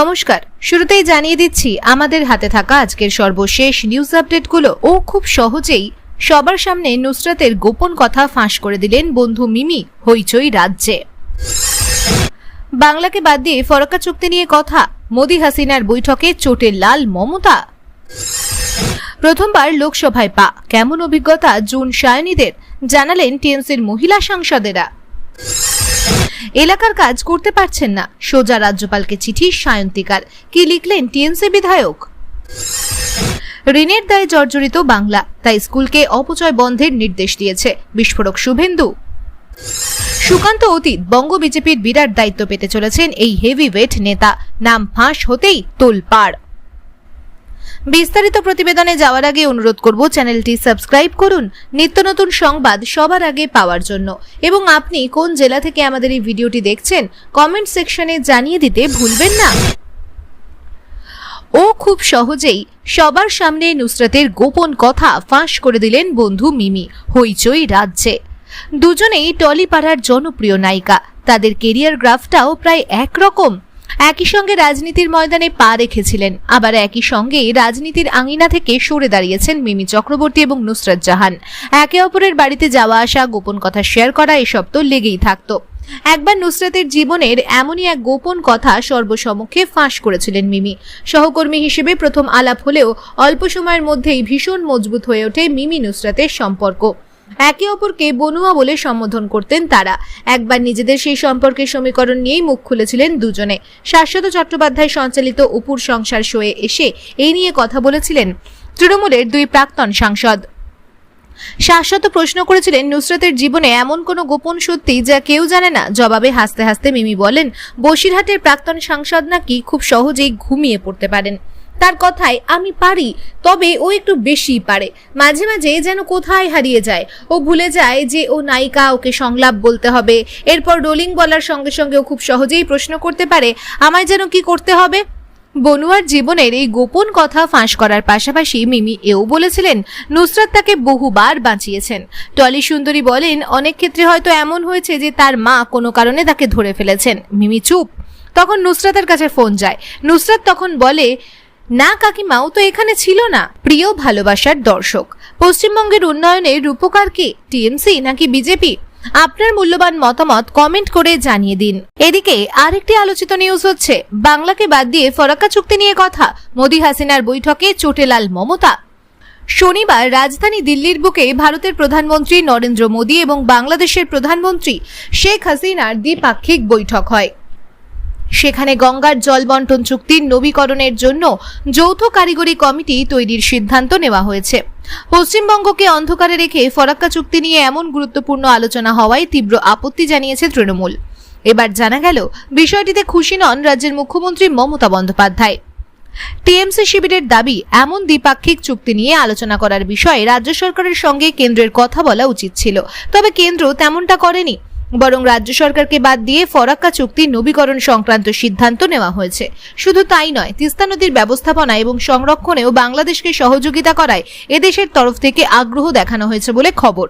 নমস্কার। শুরুতেই জানিয়ে দিচ্ছি, আমাদের হাতে থাকা আজকের সর্বশেষ নিউজ আপডেটগুলো ও খুব সহজেই সবার সামনে নুসরাতের গোপন কথা ফাঁস করে দিলেন বন্ধু মিমি, হইচই রাজ্যে। বাংলাকে বাদ দিয়ে ফরক্কা চুক্তি নিয়ে কথা, মোদি হাসিনার বৈঠকে চোটের লাল মমতা। প্রথমবার লোকসভায় পা, কেমন অভিজ্ঞতা জুন সায়নীদের, জানালেন টিএমসির মহিলা সাংসদেরা। এলাকার কাজ করতে পারছেন না। সোজা রাজ্যপালকে চিঠি সায়ন্তিকার। কি লিখলেন টিএমসি বিধায়ক? ঋণের দায়ে জর্জরিত বাংলা, তাই স্কুলকে অপচয় বন্ধের নির্দেশ দিয়েছে। বিস্ফোরক শুভেন্দু। সুকান্ত অতীত, বঙ্গ বিজেপির বিরাট দায়িত্ব পেতে চলেছেন এই হেভিওয়েট নেতা। নাম ফাঁস হতেই তোলপাড়। বিস্তারিত প্রতিবেদনে যাওয়ার আগে অনুরোধ করব চ্যানেলটি সাবস্ক্রাইব করুন। নিত্য নতুন সংবাদ সবার আগে পাওয়ার জন্য। এবং আপনি কোন জেলা থেকে আমাদের এই ভিডিওটি দেখছেন কমেন্ট সেকশনে জানিয়ে দিতে ভুলবেন না। ও খুব সহজেই সবার সামনে নুসরাতের গোপন কথা ফাঁস করে দিলেন বন্ধু মিমি, হইচই রাজ্যে। দুজনেই টলিপাড়ার জনপ্রিয় নায়িকা। তাদের কেরিয়ার গ্রাফটাও প্রায় একরকম। একই সঙ্গে রাজনীতির ময়দানে পা রেখেছিলেন। আবার একই সঙ্গে রাজনীতির আঙিনা থেকে সরে দাঁড়িয়েছেন মিমি চক্রবর্তী এবং নুসরাত জাহান। একে অপরের বাড়িতে যাওয়া আসা, গোপন কথা শেয়ার করা, এসব তো লেগেই থাকতো। একবার নুসরাতের জীবনের এমনই এক গোপন কথা সর্বসমক্ষে ফাঁস করেছিলেন মিমি। সহকর্মী হিসেবে প্রথম আলাপ হলেও অল্প সময়ের মধ্যেই ভীষণ মজবুত হয়ে ওঠে মিমি নুসরাতের সম্পর্ক। একে অপরকে বনুয়া বলে সম্বোধন করতেন তারা। একবার নিজেদের সেই সম্পর্কের সমীকরণ নিয়েই মুখ খুলেছিলেন দুজনে। শাশ্বত চট্টোপাধ্যায় সঞ্চালিত উপুর সংসার শোয়ে এসে এই নিয়ে কথা বলেছিলেন তৃণমূলের দুই প্রাক্তন সাংসদ। শাশ্বত প্রশ্ন করেছিলেন, নুসরাতের জীবনে এমন কোনো গোপন সত্যি যা কেউ জানে না? জবাবে হাসতে হাসতে মিমি বলেন, বসিরহাটের প্রাক্তন সাংসদ নাকি খুব সহজেই ঘুমিয়ে পড়তে পারেন। তার কথায় আমি পারি, তবে ও একটু বেশি পারে। মাঝে মাঝে যেন কোথায় হারিয়ে যায়। ও ভুলে যায় যে ও নায়িকা, ওকে সংলাপ বলতে হবে। এরপর রোলিং বলার সঙ্গে সঙ্গে ও খুব সহজেই প্রশ্ন করতে পারে, আমায় যেন কি করতে হবে? বনুয়ার জীবনের এই গোপন কথা ফাঁস করার পাশাপাশি মিমি এও বলেছিলেন, নুসরাত তাকে বহুবার বাঁচিয়েছেন। টলি সুন্দরী বলেন, অনেক ক্ষেত্রে হয়তো এমন হয়েছে যে তার মা কোনো কারণে তাকে ধরে ফেলেছেন। মিমি চুপ। তখন নুসরাতের কাছে ফোন যায়। নুসরাত তখন বলে না, কাকিমাও তো এখানে ছিল না। প্রিয় ভালোবাসার দর্শক, পশ্চিমবঙ্গের উন্নয়নে রূপকার কে? টিএমসি নাকি বিজেপি? আপনার মূল্যবান মতামত কমেন্ট করে জানিয়ে দিন। এদিকে আরেকটি আলোচিত নিউজ হচ্ছে, বাংলাকে বাদ দিয়ে ফরাক্কা চুক্তি নিয়ে কথা, মোদি হাসিনার বৈঠকে চোটেলাল মমতা। শনিবার রাজধানী দিল্লির বুকে ভারতের প্রধানমন্ত্রী নরেন্দ্র মোদী এবং বাংলাদেশের প্রধানমন্ত্রী শেখ হাসিনার দ্বিপাক্ষিক বৈঠক হয়। সেখানে গঙ্গার জল বন্টন চুক্তির নবীকরণের জন্য যৌথ কারিগরি কমিটি তৈরির সিদ্ধান্ত নেওয়া হয়েছে। পশ্চিমবঙ্গকে অন্ধকারে রেখে ফরাক্কা চুক্তি নিয়ে এমন গুরুত্বপূর্ণ আলোচনা হওয়ায় তীব্র আপত্তি জানিয়েছে তৃণমূল। এবার জানা গেল, বিষয়টিতে খুশি নন রাজ্যের মুখ্যমন্ত্রী মমতা বন্দ্যোপাধ্যায়। টিএমসি শিবিরের দাবি, এমন দ্বিপাক্ষিক চুক্তি নিয়ে আলোচনা করার বিষয়ে রাজ্য সরকারের সঙ্গে কেন্দ্রের কথা বলা উচিত ছিল। তবে কেন্দ্র তেমনটা করেনি। বরং রাজ্য সরকারকে বাদ দিয়ে ফরাক্কা চুক্তি নবীকরণ সংক্রান্ত সিদ্ধান্ত নেওয়া হয়েছে। শুধু তাই নয়, তিস্তা নদীর ব্যবস্থাপনা এবং সংরক্ষণেও বাংলাদেশকে সহযোগিতা করায় এদেশের তরফ থেকে আগ্রহ দেখানো হয়েছে বলে খবর।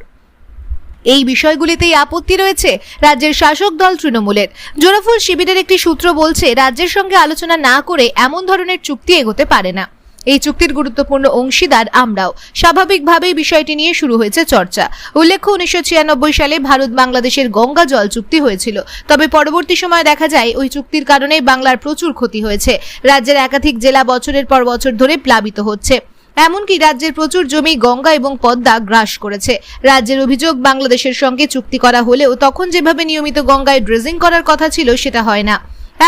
এই বিষয়গুলিতেই আপত্তি রয়েছে রাজ্যের শাসক দল তৃণমূলের। জোড়াফুল শিবিরের একটি সূত্র বলছে, রাজ্যের সঙ্গে আলোচনা না করে এমন ধরনের চুক্তি এগোতে পারে না। এই চুক্তির গুরুত্বপূর্ণ অংশীদার আমরাও। স্বাভাবিকভাবেই বিষয়টি নিয়ে শুরু হয়েছে চর্চা। উল্লেখ্য, উনিশশো সালে ভারত বাংলাদেশের গঙ্গা জল চুক্তি হয়েছিল। তবে পরবর্তী সময় দেখা যায়, ওই চুক্তির কারণে বাংলার প্রচুর ক্ষতি হয়েছে। রাজ্যের একাধিক জেলা বছরের পর বছর ধরে প্লাবিত হচ্ছে। এমনকি রাজ্যের প্রচুর জমি গঙ্গা এবং পদ্মা গ্রাস করেছে। রাজ্যের অভিযোগ, বাংলাদেশের সঙ্গে চুক্তি করা হলেও তখন যেভাবে নিয়মিত গঙ্গায় ড্রেজিং করার কথা ছিল, সেটা হয় না।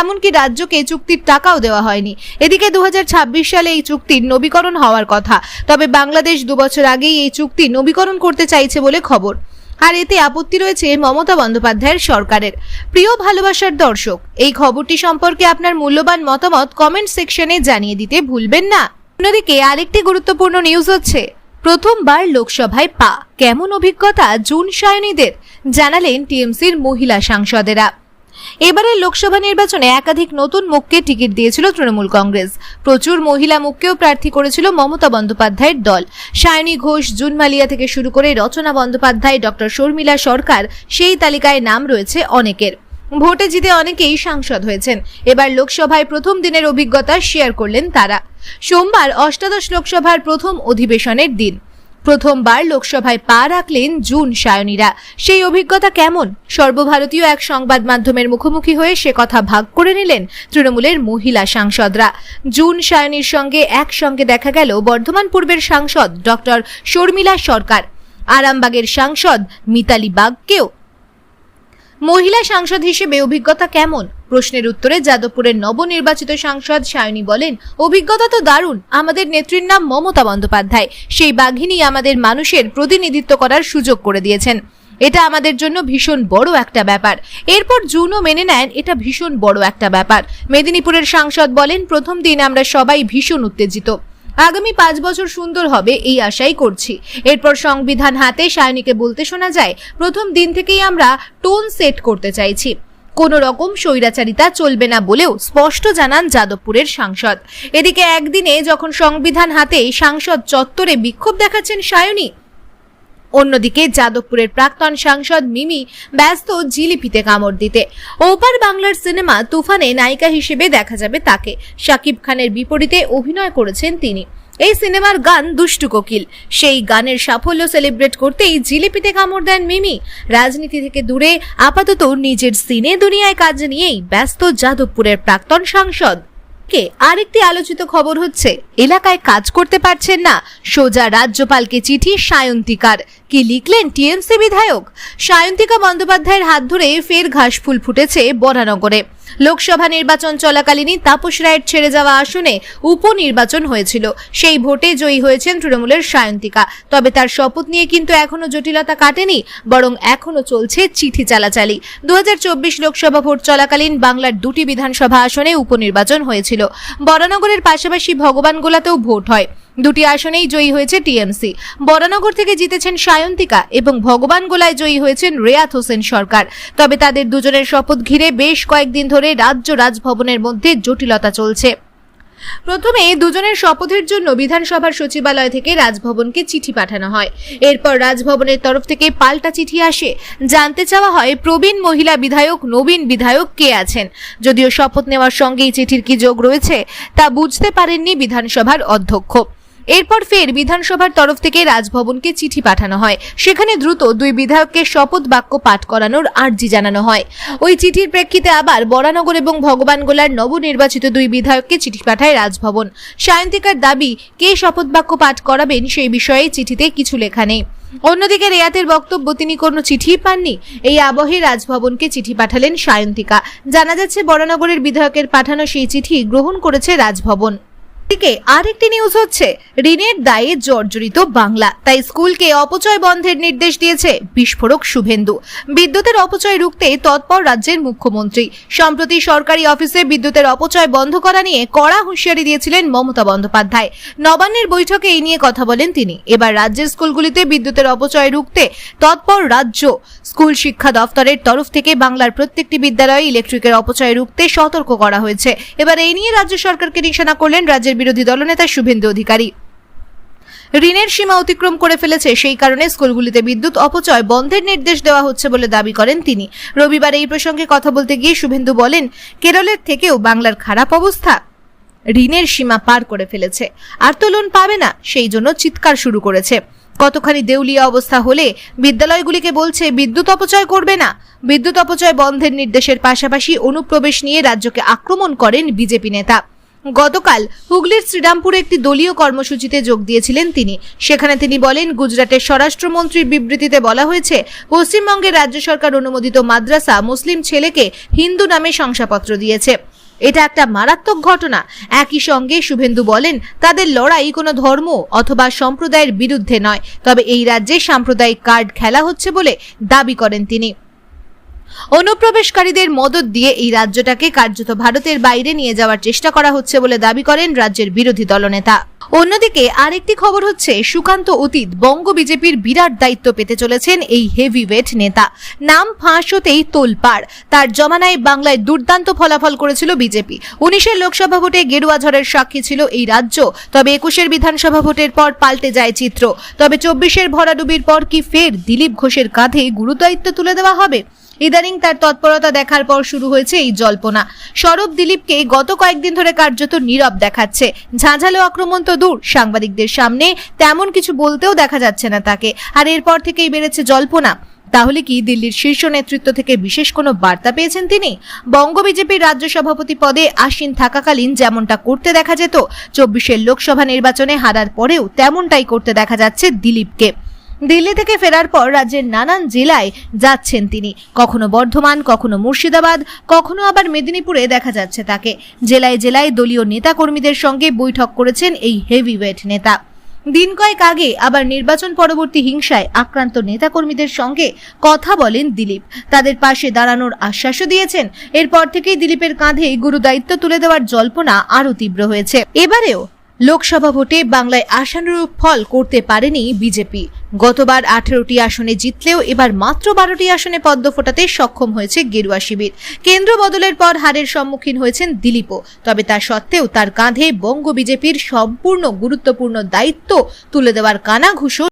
এমনকি রাজ্যকে চুক্তির টাকাও দেওয়া হয়নি। এদিকে দু হাজার ছাব্বিশ সালে এই চুক্তির নবীকরণ হওয়ার কথা। তবে বাংলাদেশ দুবছর আগেই এই চুক্তি নবীকরণ করতে চাইছে বলে খবর। আর এতে আপত্তি রয়েছে মমতা বন্দ্যোপাধ্যায়ের সরকারের। প্রিয় ভালোবাসার দর্শক, এই খবরটি সম্পর্কে আপনার মূল্যবান মতামত কমেন্ট সেকশনে জানিয়ে দিতে ভুলবেন না। অন্যদিকে আরেকটি গুরুত্বপূর্ণ নিউজ হচ্ছে, প্রথমবার লোকসভায় পা। কেমন অভিজ্ঞতা জুন সায়নীদের, জানালেন টিএমসির মহিলা সাংসদেরা। এবারের লোকসভা নির্বাচনে একাধিক নতুন মুখকে টিকিট দিয়েছিল তৃণমূল কংগ্রেস। প্রচুর মহিলা মুখকেও প্রার্থী করেছিল মমতা বন্দ্যোপাধ্যায়ের দল। সায়নী ঘোষ, জুন মালিয়া থেকে শুরু করে রচনা বন্দ্যোপাধ্যায়, ডক্টর শর্মিলা সরকার, সেই তালিকায় নাম রয়েছে অনেকের। ভোটে জিতে অনেকেই সাংসদ হয়েছেন। এবার লোকসভায় প্রথম দিনের অভিজ্ঞতা শেয়ার করলেন তারা। সোমবার অষ্টাদশ লোকসভার প্রথম অধিবেশনের দিন। প্রথমবার লোকসভায় পা রাখলেন জুন সায়নীরা। সেই অভিজ্ঞতা কেমন? সর্বভারতীয় এক সংবাদ মাধ্যমের মুখোমুখি হয়ে সে কথা ভাগ করে নিলেন তৃণমূলের মহিলা সাংসদরা। জুন সায়নীর সঙ্গে একসঙ্গে দেখা গেল বর্ধমান পূর্বের সাংসদ ডক্টর শর্মিলা সরকার। আরামবাগের সাংসদ মিতালি বাগকেও মহিলা সাংসদ হিসেবে অভিজ্ঞতা কেমন? প্রশ্নের উত্তরে যাদবপুরের নবনির্বাচিত সাংসদ সায়নী বলেন, অভিজ্ঞতা তো দারুণ। আমাদের নেত্রীর নাম মমতা বন্দ্যোপাধ্যায়। সেই বাঘিনী আমাদের মানুষের প্রতিনিধিত্ব করার সুযোগ করে দিয়েছেন। এটা আমাদের জন্য ভীষণ বড় একটা ব্যাপার। এরপর জুনও মেনে নেন, এটা ভীষণ বড় একটা ব্যাপার। মেদিনীপুরের সাংসদ বলেন, প্রথম দিন আমরা সবাই ভীষণ উত্তেজিত। আগামী পাঁচ বছর সুন্দর হবে এই আশাই করছি। এরপর সংবিধান হাতে সায়নীকে বলতে শোনা যায়, প্রথম দিন থেকেই আমরা টোন সেট করতে চাইছি। কোনো রকম স্বৈরাচারিতা চলবে না বলেও স্পষ্ট জানান যাদবপুরের সাংসদ। এদিকে একদিনে যখন সংবিধান হাতে সাংসদ চত্বরে বিক্ষোভ দেখাচ্ছেন সায়নী অন্যদিকে যাদবপুরের প্রাক্তন সাংসদ মিমি ব্যস্ত জিলিপিতে কামড় দিতে। ওপার বাংলার সিনেমা তুফানে নায়িকা হিসেবে দেখা যাবে তাকে। শাকিব খানের বিপরীতে অভিনয় করেছেন তিনি। এই সিনেমার গান দুষ্টু কোকিল। সেই গানের সাফল্য সেলিব্রেট করতেই জিলিপিতে কামড় দেন মিমি। রাজনীতি থেকে দূরে, আপাতত নিজের সিনে দুনিয়ায় কাজ নিয়েই ব্যস্ত যাদবপুরের প্রাক্তন সাংসদ। কে আরেকটি আলোচিত খবর হচ্ছে, এলাকায় কাজ করতে পারছেন না সোজা রাজ্যপালকে চিঠি সায়ন্তিকার। কি লিখলেন টিএমসি বিধায়ক? সায়ন্তিকা বন্দ্যোপাধ্যায়ের হাত ধরে ফের ঘাসফুল ফুটেছে বরানগরে। লোকসভা নির্বাচন চলাকালীনই তাপস রায়ের ছেড়ে যাওয়া আসনে উপনির্বাচন হয়েছিল। সেই ভোটে জয়ী হয়েছেন তৃণমূলের সায়ন্তিকা। তবে তার শপথ নিয়ে কিন্তু এখনও জটিলতা কাটেনি, বরং এখনও চলছে চিঠি চালাচালি। দু হাজার চব্বিশ লোকসভা ভোট চলাকালীন বাংলার দুটি বিধানসভা আসনে উপনির্বাচন হয়েছিল। বরানগরের পাশাপাশি ভগবানগোলাতেও ভোট হয়। দুটি আসনেই জয়ী হয়েছে টিএমসি। বরানগর থেকে জিতেছেন সায়ন্তিকা এবং ভগবানগোলায় জয়ী হয়েছেন রেয়াত হোসেন সরকার। তবে তাদের দুজনের শপথ ঘিরে বেশ কয়েকদিন ধরে রাজ্য রাজভবনের মধ্যে জটিলতা চলছে। প্রথমে দুজনের শপথের জন্য বিধানসভার সচিবালয় থেকে রাজভবনকে চিঠি পাঠানো হয়। এরপর রাজভবনের তরফ থেকে পাল্টা চিঠি আসে। জানতে চাওয়া হয়, প্রবীণ মহিলা বিধায়ক, নবীন বিধায়ক কে আছেন? যদিও শপথ নেওয়ার সঙ্গেই চিঠির কি যোগ রয়েছে, তা বুঝতে পারেননি বিধানসভার অধ্যক্ষ। এরপর ফের বিধানসভার তরফ থেকে রাজভবনকে চিঠি পাঠানো হয়। সেখানে দ্রুত দুই বিধায়ককে শপথ বাক্য পাঠ করানোর আর্জি জানানো হয়। ওই চিঠির প্রেক্ষিতে আবার বরানগর এবং ভগবানগোলার নবনির্বাচিত দুই বিধায়ককে চিঠি পাঠায় রাজভবন। সায়ন্তিকার দাবি, কে শপথ বাক্য পাঠ করাবেন সেই বিষয়ে চিঠিতে কিছু লেখা নেই। অন্যদিকে রেয়াতের বক্তব্য, তিনি কোনো চিঠিই পাননি? এই আবহে রাজভবনকে চিঠি পাঠালেন সায়ন্তিকা। জানা যাচ্ছে, বরানগরের বিধায়কের পাঠানো সেই চিঠি গ্রহণ করেছে রাজভবন। দিকে আরেকটি নিউজ হচ্ছে, ঋণের দায়ে জর্জরিত বাংলা। তাই স্কুলকে অপচয় বন্ধের নির্দেশ দিয়েছে বিস্ফোরক শুভেন্দু। বিদ্যুতের অপচয় রুখতে তৎপর রাজ্যের মুখ্যমন্ত্রী। সম্প্রতি সরকারি অফিসে বিদ্যুতের অপচয় বন্ধ করা নিয়ে কড়া হুঁশিয়ারি দিয়েছিলেন মমতা বন্দ্যোপাধ্যায়। নবান্নের বৈঠকে এই নিয়ে কথা বলেন তিনি। এবার রাজ্যের স্কুলগুলিতে বিদ্যুতের অপচয় রুখতে তৎপর রাজ্য। স্কুল শিক্ষা দফতরের তরফ থেকে বাংলার প্রত্যেকটি বিদ্যালয়ে ইলেকট্রিকের অপচয় রুখতে সতর্ক করা হয়েছে। এবার এই নিয়ে রাজ্য সরকারকে নিশানা করলেন রাজ্যের বিরোধী দলনেতা শুভেন্দু অধিকারী। ঋণের সীমা অতিক্রম করে ফেলেছে, সেই কারণে স্কুলগুলিতে বিদ্যুৎ অপচয় বন্ধের নির্দেশ দেওয়া হচ্ছে বলে দাবি করেন তিনি। রবিবার এই প্রসঙ্গে কথা বলতে গিয়ে শুভেন্দু বলেন, কেরলের থেকেও বাংলার খারাপ অবস্থা। ঋণের সীমা পার করে ফেলেছে, আর তো লোন পাবে না, সেই জন্য চিৎকার শুরু করেছে। কতখানি দেউলিয়া অবস্থা হলে বিদ্যালয়গুলিকে বলছে, বিদ্যুৎ অপচয় করবে না। বিদ্যুৎ অপচয় বন্ধের নির্দেশের পাশাপাশি অনুপ্রবেশ নিয়ে রাজ্যকে আক্রমণ করেন বিজেপি নেতা। গতকাল হুগলির শ্রীরামপুরে একটি দলীয় কর্মসূচিতে যোগ দিয়েছিলেন তিনি। সেখানে তিনি বলেন, গুজরাটের স্বরাষ্ট্রমন্ত্রীর বিবৃতিতে বলা হয়েছে পশ্চিমবঙ্গের রাজ্য সরকার অনুমোদিত মাদ্রাসা মুসলিম ছেলেকে হিন্দু নামে শংসাপত্র দিয়েছে। এটা একটা মারাত্মক ঘটনা। একই সঙ্গে শুভেন্দু বলেন, তাদের লড়াই কোনো ধর্ম অথবা সম্প্রদায়ের বিরুদ্ধে নয়, তবে এই রাজ্যে সাম্প্রদায়িক কার্ড খেলা হচ্ছে বলে দাবি করেন তিনি। অনুপ্রবেশকারীদের মদত দিয়ে এই রাজ্যটাকে কার্যত ভারতের বাইরে নিয়ে যাওয়ার চেষ্টা করা হচ্ছে বলে দাবি করেন রাজ্যের বিরোধী দলনেতা। অন্যদিকে আরেকটি খবর হচ্ছে, সুকান্ত অতীত বঙ্গ বিজেপির বিরাট দায়িত্ব পেতে চলেছেন এই হেভিওয়েট নেতা। নাম ফাঁস হতেই তোলপাড়। তার জমানায় বাংলায় দুর্দান্ত ফলাফল করেছিল বিজেপি। উনিশের লোকসভা ভোটে গেরুয়া ঝড়ের সাক্ষী ছিল এই রাজ্য। তবে একুশের বিধানসভা ভোটের পর পাল্টে যায় চিত্র। তবে চব্বিশের ভরাডুবির পর কি ফের দিলীপ ঘোষের কাঁধে গুরুদায়িত্ব তুলে দেওয়া হবে? ইদানিং তার তৎপরতা দেখার পর শুরু হয়েছে এই জল্পনা। সৌরভ দিলীপকে গত কয়েকদিন ধরে কার্যত নীরব দেখাচ্ছে। ঝাঁঝালো আক্রমণ তো দূর, সাংবাদিকদের সামনে তেমন কিছু বলতেও দেখা যাচ্ছে না তাকে। আর এরপর থেকেই বেড়েছে জল্পনা। তাহলে কি দিল্লির শীর্ষ নেতৃত্ব থেকে বিশেষ কোনো বার্তা পেয়েছেন তিনি? বঙ্গ বিজেপির রাজ্য সভাপতি পদে আসীন থাকাকালীন যেমনটা করতে দেখা যেত, চব্বিশের লোকসভা নির্বাচনে হারার পরেও তেমনটাই করতে দেখা যাচ্ছে দিলীপকে। দিল্লি থেকে ফেরার পর রাজ্যের নানান জেলায় যাচ্ছেন তিনি। কখনো বর্ধমান, কখনো মুর্শিদাবাদ, কখনো আবার মেদিনীপুরে দেখা যাচ্ছে তাকে। জেলায় জেলায় দলীয় নেতাকর্মীদের সঙ্গে বৈঠক করেছেন এই হেভিওয়েট নেতা। দিন কয়েক আগে আবার নির্বাচন পরবর্তী হিংসায় আক্রান্ত নেতাকর্মীদের সঙ্গে কথা বলেন দিলীপ। তাদের পাশে দাঁড়ানোর আশ্বাসও দিয়েছেন। এরপর থেকেই দিলীপের কাঁধে গুরু দায়িত্ব তুলে দেওয়ার জল্পনা আরও তীব্র হয়েছে। এবারেও লোকসভা ভোটে বাংলায় আশানুরূপ ফল করতে পারেনি বিজেপি। গতবার আঠেরোটি আসনে জিতলেও এবার মাত্র বারোটি আসনে পদ্ম ফোটাতে সক্ষম হয়েছে গেরুয়া শিবির। কেন্দ্র বদলের পর হারের সম্মুখীন হয়েছেন দিলীপও। তবে তা সত্ত্বেও তার কাঁধে বঙ্গ বিজেপির সম্পূর্ণ গুরুত্বপূর্ণ দায়িত্ব তুলে দেওয়ার কানাঘুষো